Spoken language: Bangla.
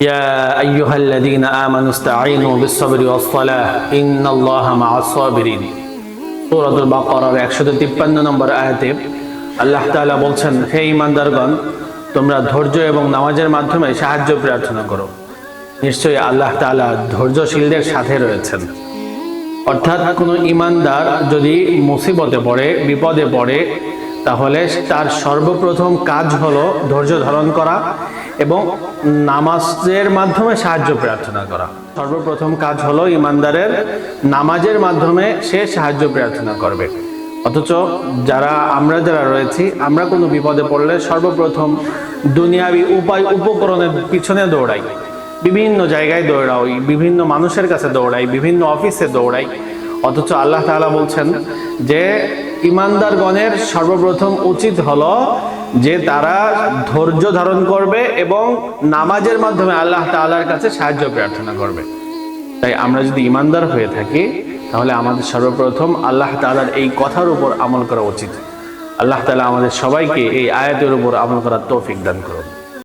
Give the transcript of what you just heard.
يا أيها الذين آمنوا استعينوا بالصبر والصلاة إن الله مع الصابرين সূরাতুল বাকারার 153 নম্বর আয়াতে আল্লাহ তাআলা বলছেন হে ঈমানদারগণ তোমরা ধৈর্য এবং নামাজের মাধ্যমে সাহায্য প্রার্থনা করো নিশ্চয়ই আল্লাহ তাআলা ধৈর্যশীলদের সাথে রয়েছেন অর্থাৎ কোনো ইমানদার যদি মুসিবতে পড়ে বিপদে পড়ে তাহলে তার সর্বপ্রথম কাজ হলো ধৈর্য ধারণ করা এবং নামাজের মাধ্যমে সাহায্য প্রার্থনা করা। সর্বপ্রথম কাজ হলো ইমানদারের নামাজের মাধ্যমে সে সাহায্য প্রার্থনা করবে। অথচ যারা, আমরা যারা রয়েছি, আমরা কোনো বিপদে পড়লে সর্বপ্রথম দুনিয়াবি উপায় উপকরণের পিছনে দৌড়াই। বিভিন্ন জায়গায় দৌড়াই, বিভিন্ন মানুষের কাছে দৌড়াই, বিভিন্ন অফিসে দৌড়াই। অথচ আল্লাহ তাআলা বলছেন যে, ইমানদারগণের সর্বপ্রথম উচিত হলো যে তারা ধৈর্য ধারণ করবে এবং নামাজের মাধ্যমে আল্লাহ তাল্লাহার কাছে সাহায্য প্রার্থনা করবে। তাই আমরা যদি ইমানদার হয়ে থাকি, তাহলে আমাদের সর্বপ্রথম আল্লাহ তাল্লাহার এই কথার উপর আমল করা উচিত। আল্লাহ তালা আমাদের সবাইকে এই আয়াতের উপর আমল করার তৌফিক দান করুন।